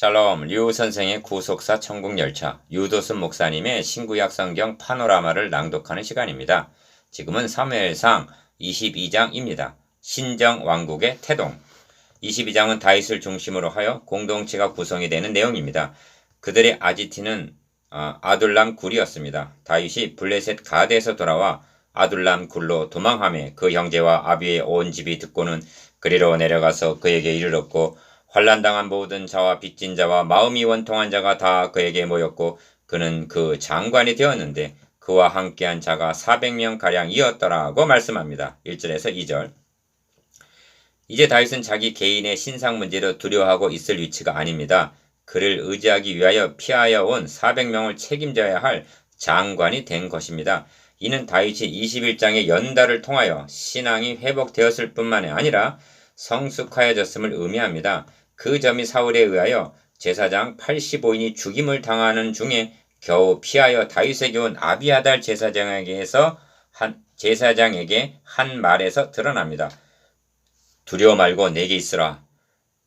샬롬 류 선생의 구속사 천국열차 유도순 목사님의 신구약 성경 파노라마를 낭독하는 시간입니다. 지금은 3회상 22장입니다. 신정 왕국의 태동 22장은 다윗을 중심으로 하여 공동체가 구성이 되는 내용입니다. 그들의 아지티는 아, 아둘람 굴이었습니다. 다윗이 블레셋 가드에서 돌아와 아둘람 굴로 도망하며 그 형제와 아비의 온 집이 듣고는 그리로 내려가서 그에게 이르렀고 환란당한 모든 자와 빚진 자와 마음이 원통한 자가 다 그에게 모였고 그는 그 장관이 되었는데 그와 함께한 자가 400명 가량이었더라고 말씀합니다. 1절에서 2절. 이제 다윗은 자기 개인의 신상 문제로 두려워하고 있을 위치가 아닙니다. 그를 의지하기 위하여 피하여 온 400명을 책임져야 할 장관이 된 것입니다. 이는 다윗이 21장의 연달을 통하여 신앙이 회복되었을 뿐만 아니라 성숙하여졌음을 의미합니다. 그 점이 사울에 의하여 제사장 85인이 죽임을 당하는 중에 겨우 피하여 다윗에게 온 아비아달 제사장에게서 한 제사장에게 한 말에서 드러납니다. 두려워 말고 내게 있으라.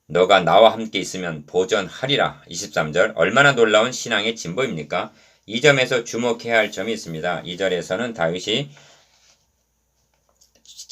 너가 나와 함께 있으면 보전하리라. 23절 얼마나 놀라운 신앙의 진보입니까? 이 점에서 주목해야 할 점이 있습니다. 2절에서는 다윗이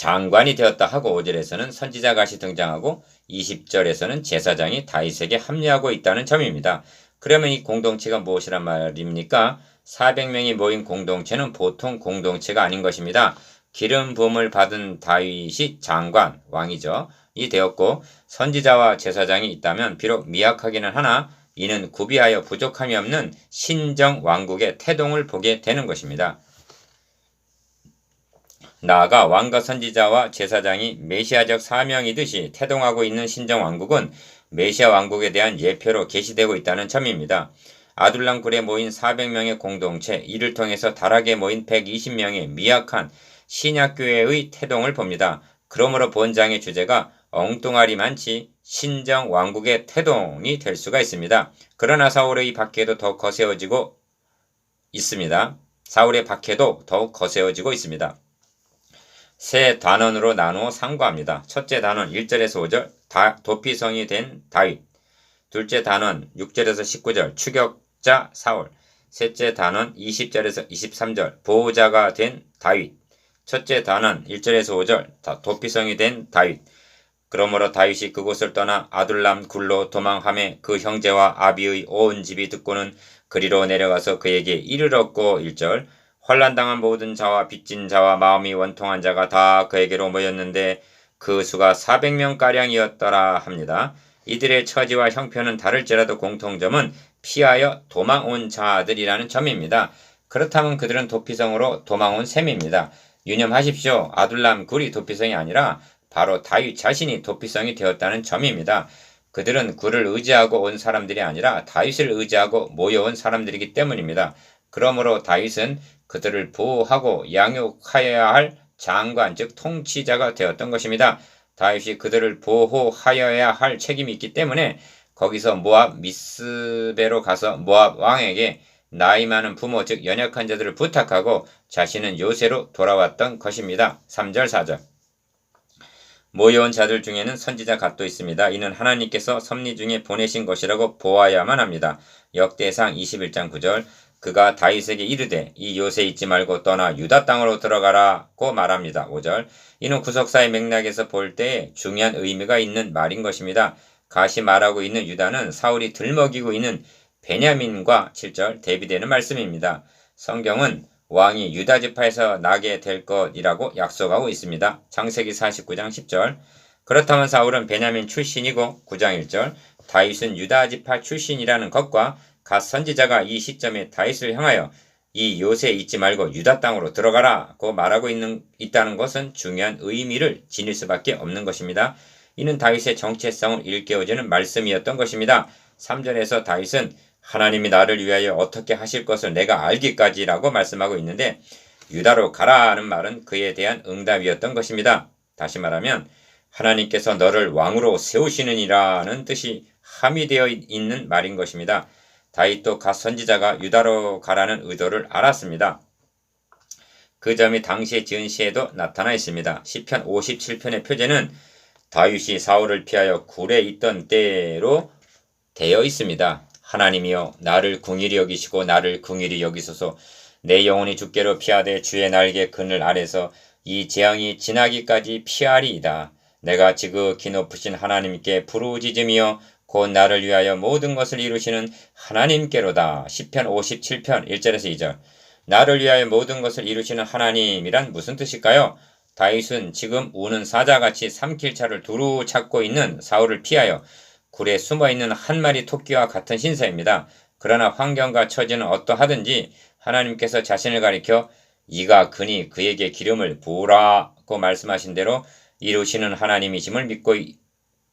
장관이 되었다 하고 5절에서는 선지자가시 등장하고 20절에서는 제사장이 다윗에게 합류하고 있다는 점입니다. 그러면 이 공동체가 무엇이란 말입니까? 400명이 모인 공동체는 보통 공동체가 아닌 것입니다. 기름 부음을 받은 다윗이 장관, 왕이죠. 이 되었고 선지자와 제사장이 있다면 비록 미약하기는 하나 이는 구비하여 부족함이 없는 신정 왕국의 태동을 보게 되는 것입니다. 나아가 왕과 선지자와 제사장이 메시아적 사명이듯이 태동하고 있는 신정 왕국은 메시아 왕국에 대한 예표로 계시되고 있다는 점입니다. 아둘람굴에 모인 400명의 공동체, 이를 통해서 다락에 모인 120명의 미약한 신약교회의 태동을 봅니다. 그러므로 본장의 주제가 엉뚱하리 많지 신정 왕국의 태동이 될 수가 있습니다. 그러나 사울의 박해도 더 거세어지고 있습니다. 사울의 박해도 더욱 거세어지고 있습니다. 세 단원으로 나누어 상고합니다. 첫째 단원 1절에서 5절 다, 도피성이 된 다윗. 둘째 단원 6절에서 19절 추격자 사울. 셋째 단원 20절에서 23절 보호자가 된 다윗. 첫째 단원 1절에서 5절 도피성이 된 다윗. 그러므로 다윗이 그곳을 떠나 아둘람 굴로 도망함에 그 형제와 아비의 온 집이 듣고는 그리로 내려가서 그에게 이르렀고 1절 환란당한 모든 자와 빚진 자와 마음이 원통한 자가 다 그에게로 모였는데 그 수가 400명가량이었더라 합니다. 이들의 처지와 형편은 다를지라도 공통점은 피하여 도망온 자들이라는 점입니다. 그렇다면 그들은 도피성으로 도망온 셈입니다. 유념하십시오. 아둘람 굴이 도피성이 아니라 바로 다윗 자신이 도피성이 되었다는 점입니다. 그들은 굴을 의지하고 온 사람들이 아니라 다윗을 의지하고 모여온 사람들이기 때문입니다. 그러므로 다윗은 그들을 보호하고 양육하여야 할 장관 즉 통치자가 되었던 것입니다. 다윗이 그들을 보호하여야 할 책임이 있기 때문에 거기서 모압 미스베로 가서 모압 왕에게 나이 많은 부모 즉 연약한 자들을 부탁하고 자신은 요새로 돌아왔던 것입니다. 3절 4절 모여온 자들 중에는 선지자 갓도 있습니다. 이는 하나님께서 섭리 중에 보내신 것이라고 보아야만 합니다. 역대상 21장 9절 그가 다윗에게 이르되 이 요새 있지 말고 떠나 유다 땅으로 들어가라고 말합니다. 5절 이는 구속사의 맥락에서 볼 때 중요한 의미가 있는 말인 것입니다. 가시 말하고 있는 유다는 사울이 들먹이고 있는 베냐민과 7절 대비되는 말씀입니다. 성경은 왕이 유다 지파에서 나게 될 것이라고 약속하고 있습니다. 창세기 49장 10절 그렇다면 사울은 베냐민 출신이고 9장 1절 다윗은 유다 지파 출신이라는 것과 갓 선지자가 이 시점에 다윗을 향하여 이 요새 잊지 말고 유다 땅으로 들어가라고 말하고 있는 있다는 것은 중요한 의미를 지닐 수밖에 없는 것입니다. 이는 다윗의 정체성을 일깨워주는 말씀이었던 것입니다. 3절에서 다윗은 하나님이 나를 위하여 어떻게 하실 것을 내가 알기까지라고 말씀하고 있는데 유다로 가라는 말은 그에 대한 응답이었던 것입니다. 다시 말하면 하나님께서 너를 왕으로 세우시느니라는 뜻이 함의되어 있는 말인 것입니다. 다윗도 갓 선지자가 유다로 가라는 의도를 알았습니다. 그 점이 당시에 지은 시에도 나타나 있습니다. 시편 57편의 표제는 다윗이 사울을 피하여 굴에 있던 때로 되어 있습니다. 하나님이여 나를 궁일이 여기시고 나를 궁일이 여기소서 내 영혼이 주께로 피하되 주의 날개 그늘 아래서 이 재앙이 지나기까지 피하리이다. 내가 지극히 높으신 하나님께 부르짖으며 곧 나를 위하여 모든 것을 이루시는 하나님께로다. 10편 57편 1절에서 2절 나를 위하여 모든 것을 이루시는 하나님이란 무슨 뜻일까요? 다윗은 지금 우는 사자같이 삼킬 차를 두루 찾고 있는 사울을 피하여 굴에 숨어 있는 한 마리 토끼와 같은 신세입니다. 그러나 환경과 처지는 어떠하든지 하나님께서 자신을 가리켜 이가 그니 그에게 기름을 부으라고 말씀하신 대로 이루시는 하나님이심을 믿고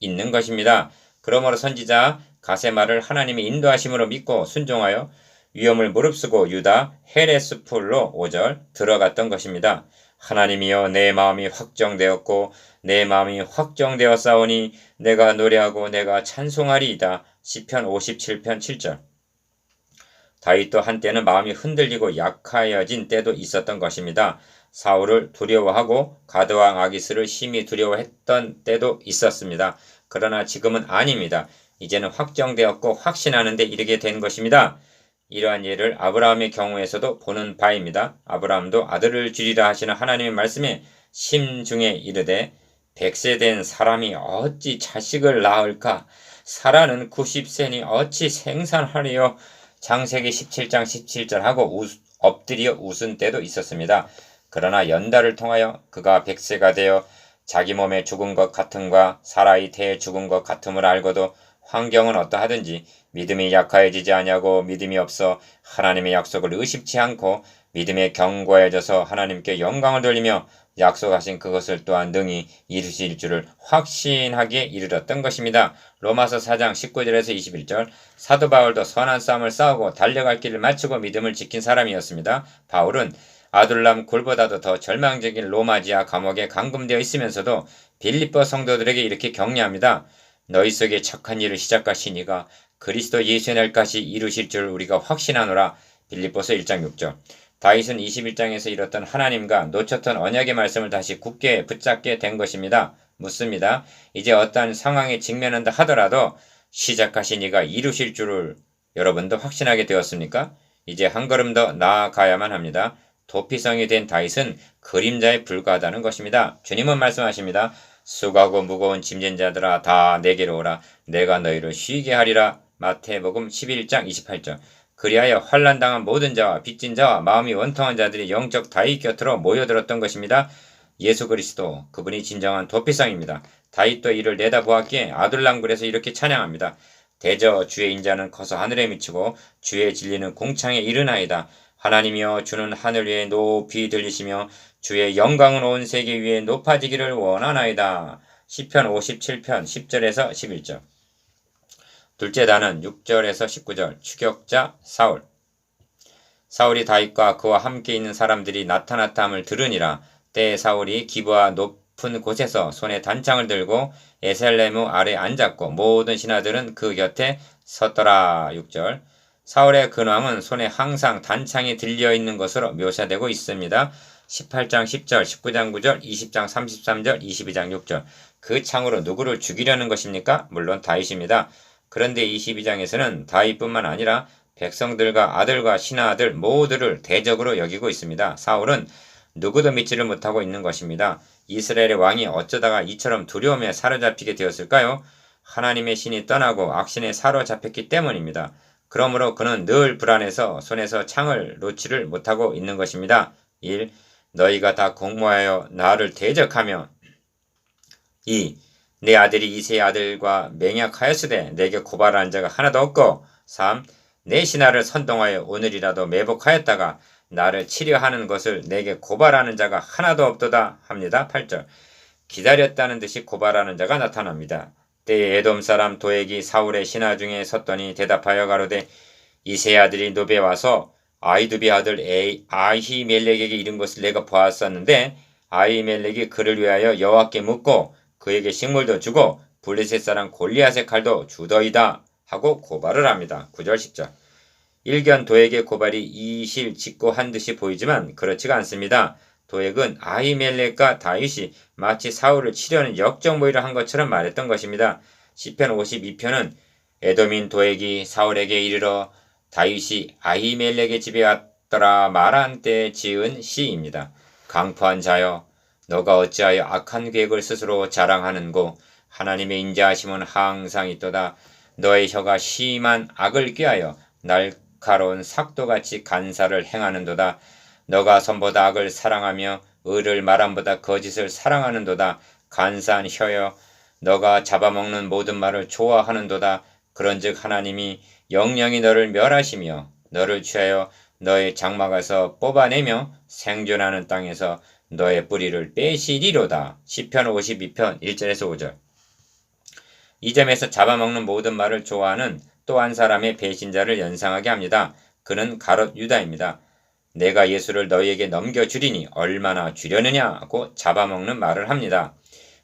있는 것입니다. 그러므로 선지자 가세마를 하나님의 인도하심으로 믿고 순종하여 위험을 무릅쓰고 유다 헤레스풀로 5절 들어갔던 것입니다. 하나님이여 내 마음이 확정되었고 내 마음이 확정되어 싸우니 내가 노래하고 내가 찬송하리이다. 시편 57편 7절 다윗도 한때는 마음이 흔들리고 약하여진 때도 있었던 것입니다. 사울을 두려워하고 가드왕 아기스를 심히 두려워했던 때도 있었습니다. 그러나 지금은 아닙니다. 이제는 확정되었고 확신하는데 이르게 된 것입니다. 이러한 예를 아브라함의 경우에서도 보는 바입니다. 아브라함도 아들을 주리라 하시는 하나님의 말씀에 심중에 이르되 백세 된 사람이 어찌 자식을 낳을까? 사라는 90세니 어찌 생산하리요? 장세기 17장 17절 하고 우, 엎드려 웃은 때도 있었습니다. 그러나 연달을 통하여 그가 백세가 되어 자기 몸에 죽은 것 같음과 사라의 태에 죽은 것 같음을 알고도 환경은 어떠하든지 믿음이 약하여지지 아니하고 믿음이 없어 하나님의 약속을 의심치 않고 믿음에 견고해져서 하나님께 영광을 돌리며 약속하신 그것을 또한 능히 이루실 줄을 확신하게 이르렀던 것입니다. 로마서 4장 19절에서 21절 사도 바울도 선한 싸움을 싸우고 달려갈 길을 마치고 믿음을 지킨 사람이었습니다. 바울은 아둘람 굴보다도 더 절망적인 로마지아 감옥에 감금되어 있으면서도 빌립보 성도들에게 이렇게 격려합니다. 너희 속에 착한 일을 시작하시니가 그리스도 예수의 날까지 이루실 줄 우리가 확신하노라. 빌립보서 1장 6절. 다윗은 21장에서 이뤘던 하나님과 놓쳤던 언약의 말씀을 다시 굳게 붙잡게 된 것입니다. 묻습니다. 이제 어떠한 상황에 직면한다 하더라도 시작하신 이가 이루실 줄을 여러분도 확신하게 되었습니까? 이제 한 걸음 더 나아가야만 합니다. 도피성이 된 다윗은 그림자에 불과하다는 것입니다. 주님은 말씀하십니다. 수고하고 무거운 짐진 자들아 다 내게로 오라 내가 너희를 쉬게 하리라 마태복음 11장 28절 그리하여 환란당한 모든 자와 빚진 자와 마음이 원통한 자들이 영적 다윗 곁으로 모여들었던 것입니다. 예수 그리스도 그분이 진정한 도피성입니다. 다윗도 이를 내다보았기에 아둘람굴에서 이렇게 찬양합니다. 대저 주의 인자는 커서 하늘에 미치고 주의 진리는 공창에 이르나이다. 하나님이여 주는 하늘 위에 높이 들리시며 주의 영광은 온 세계 위에 높아지기를 원하나이다. 시편 57편 10절에서 11절. 둘째 단은 6절에서 19절. 추격자 사울. 사울이 다윗과 그와 함께 있는 사람들이 나타났다 함을 들으니라. 때에 사울이 기부와 높은 곳에서 손에 단창을 들고 에셀레무 아래 앉았고 모든 신하들은 그 곁에 섰더라. 6절 사울의 근왕은 손에 항상 단창이 들려 있는 것으로 묘사되고 있습니다. 18장 10절, 19장 9절, 20장 33절, 22장 6절. 그 창으로 누구를 죽이려는 것입니까? 물론 다윗입니다. 그런데 22장에서는 다윗뿐만 아니라 백성들과 아들과 신하들 모두를 대적으로 여기고 있습니다. 사울은 누구도 믿지를 못하고 있는 것입니다. 이스라엘의 왕이 어쩌다가 이처럼 두려움에 사로잡히게 되었을까요? 하나님의 신이 떠나고 악신에 사로잡혔기 때문입니다. 그러므로 그는 늘 불안해서 손에서 창을 놓지를 못하고 있는 것입니다. 1. 너희가 다 공모하여 나를 대적하며 2. 내 아들이 이세 아들과 맹약하였으되 내게 고발한 자가 하나도 없고 3. 내 신하를 선동하여 오늘이라도 매복하였다가 나를 치려하는 것을 내게 고발하는 자가 하나도 없도다 합니다. 8절 기다렸다는 듯이 고발하는 자가 나타납니다. 때에 에돔 사람 도액이 사울의 신하 중에 섰더니 대답하여 가로되 이세 아들이 노베 와서 아이두비 아들 아히멜렉에게 이른 것을 내가 보았었는데 아히멜렉이 그를 위하여 여호와께 묻고 그에게 식물도 주고 블레셋 사람 골리앗의 칼도 주더이다 하고 고발을 합니다. 9절 10절 일견 도액의 고발이 이실 짓고 한 듯이 보이지만 그렇지가 않습니다. 도액은 아히멜렉과 다윗이 마치 사울을 치려는 역적 모의를 한 것처럼 말했던 것입니다. 시편 52편은 에도민 도액이 사울에게 이르러 다윗이 아히멜렉의 집에 왔더라 말한 때 지은 시입니다. 강포한 자여 너가 어찌하여 악한 계획을 스스로 자랑하는고 하나님의 인자하심은 항상 있도다 너의 혀가 심한 악을 꾀하여 날카로운 삭도같이 간사를 행하는도다 너가 선보다 악을 사랑하며 의를 말함보다 거짓을 사랑하는도다 간사한 혀여 너가 잡아먹는 모든 말을 좋아하는도다 그런즉 하나님이 영영이 너를 멸하시며 너를 취하여 너의 장막에서 뽑아내며 생존하는 땅에서 너의 뿌리를 빼시리로다. 시편 52편 1절에서 5절. 이 점에서 잡아먹는 모든 말을 좋아하는 또 한 사람의 배신자를 연상하게 합니다. 그는 가롯 유다입니다. 내가 예수를 너희에게 넘겨주리니 얼마나 주려느냐고 잡아먹는 말을 합니다.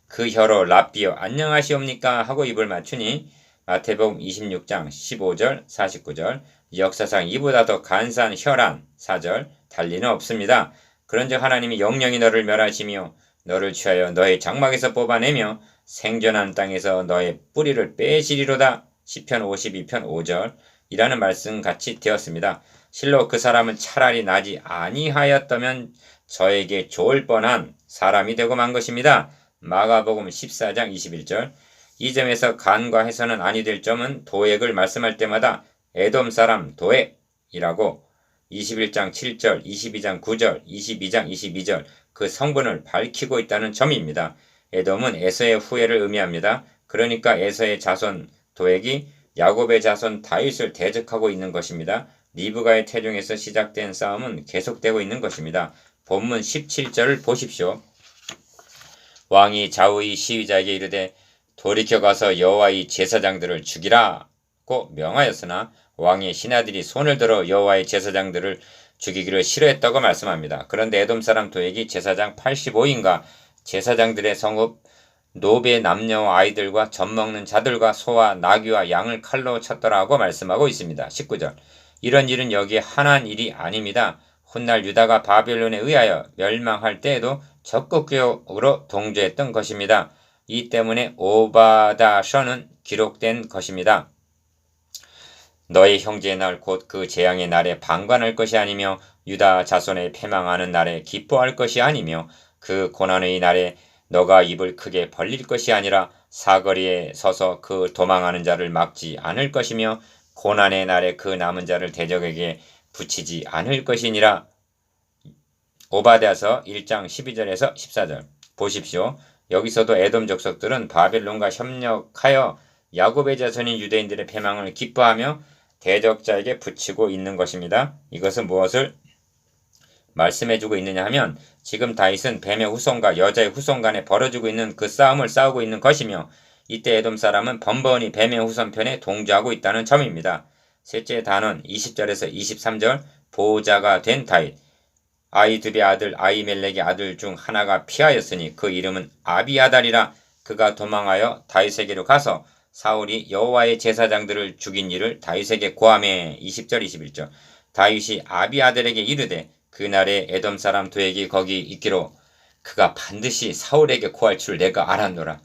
그 혀로 랍비여 안녕하시옵니까 하고 입을 맞추니 마태복음 26장 15절 49절 역사상 이보다 더 간사한 혈안 4절 달리는 없습니다. 그런즉 하나님이 영영이 너를 멸하시며 너를 취하여 너의 장막에서 뽑아내며 생존한 땅에서 너의 뿌리를 빼시리로다. 시편 52편 5절 이라는 말씀 같이 되었습니다. 실로 그 사람은 차라리 나지 아니하였다면 저에게 좋을 뻔한 사람이 되고 만 것입니다. 마가복음 14장 21절 이 점에서 간과해서는 아니 될 점은 도액을 말씀할 때마다 에돔 사람 도액이라고 21장 7절, 22장 9절, 22장 22절 그 성분을 밝히고 있다는 점입니다. 에돔은 에서의 후예를 의미합니다. 그러니까 에서의 자손 도액이 야곱의 자손 다윗을 대적하고 있는 것입니다. 리브가의 태중에서 시작된 싸움은 계속되고 있는 것입니다. 본문 17절을 보십시오. 왕이 좌우의 시위자에게 이르되 돌이켜 가서 여호와의 제사장들을 죽이라고 명하였으나 왕의 신하들이 손을 들어 여호와의 제사장들을 죽이기를 싫어했다고 말씀합니다. 그런데 에돔 사람 도액이 제사장 85인가 제사장들의 성읍 노베 남녀와 아이들과 젖 먹는 자들과 소와 나귀와 양을 칼로 쳤더라고 말씀하고 있습니다. 19절 이런 일은 여기에 한한 일이 아닙니다. 훗날 유다가 바벨론에 의하여 멸망할 때에도 적극적으로 동조했던 것입니다. 이 때문에 오바다셔는 기록된 것입니다. 너의 형제의 날 곧 그 재앙의 날에 방관할 것이 아니며 유다 자손의 패망하는 날에 기뻐할 것이 아니며 그 고난의 날에 너가 입을 크게 벌릴 것이 아니라 사거리에 서서 그 도망하는 자를 막지 않을 것이며 고난의 날에 그 남은 자를 대적에게 붙이지 않을 것이니라. 오바데아서 1장 12절에서 14절 보십시오. 여기서도 에돔 족속들은 바벨론과 협력하여 야곱의 자손인 유대인들의 패망을 기뻐하며 대적자에게 붙이고 있는 것입니다. 이것은 무엇을 말씀해주고 있느냐 하면 지금 다윗은 뱀의 후손과 여자의 후손 간에 벌어지고 있는 그 싸움을 싸우고 있는 것이며 이때 에돔 사람은 번번이 뱀의 후손편에 동조하고 있다는 점입니다. 셋째 단원 20절에서 23절 보호자가 된 다윗. 아이두의 아들 아이멜렉의 아들 중 하나가 피하였으니 그 이름은 아비아달이라 그가 도망하여 다윗에게로 가서 사울이 여호와의 제사장들을 죽인 일을 다윗에게 고함해. 20절 21절. 다윗이 아비아들에게 이르되 그날에 에돔 사람 도액이 거기 있기로 그가 반드시 사울에게 고할 줄 내가 알았노라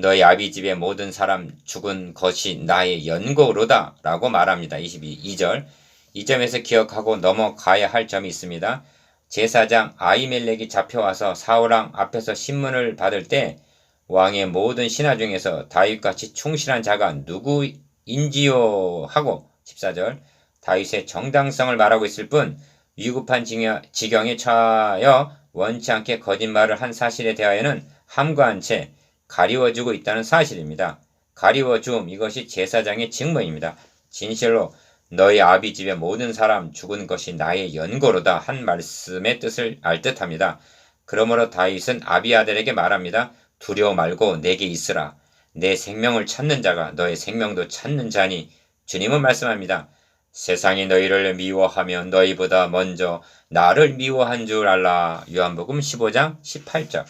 너희 아비 집의 모든 사람 죽은 것이 나의 연고로다 라고 말합니다. 22절. 이 점에서 기억하고 넘어가야 할 점이 있습니다. 제사장 아이멜렉이 잡혀와서 사울왕 앞에서 신문을 받을 때 왕의 모든 신하 중에서 다윗같이 충실한 자가 누구인지요 하고 14절. 다윗의 정당성을 말하고 있을 뿐 위급한 지경에 처하여 원치 않게 거짓말을 한 사실에 대하여는 함과한 채 가리워주고 있다는 사실입니다. 가리워줌 이것이 제사장의 직무입니다. 진실로 너희 아비 집의 모든 사람 죽은 것이 나의 연고로다 한 말씀의 뜻을 알 듯합니다. 그러므로 다윗은 아비 아들에게 말합니다. 두려워 말고 내게 있으라. 내 생명을 찾는 자가 너의 생명도 찾는 자니 주님은 말씀합니다. 세상이 너희를 미워하며 너희보다 먼저 나를 미워한 줄 알라. 요한복음 15장 18절.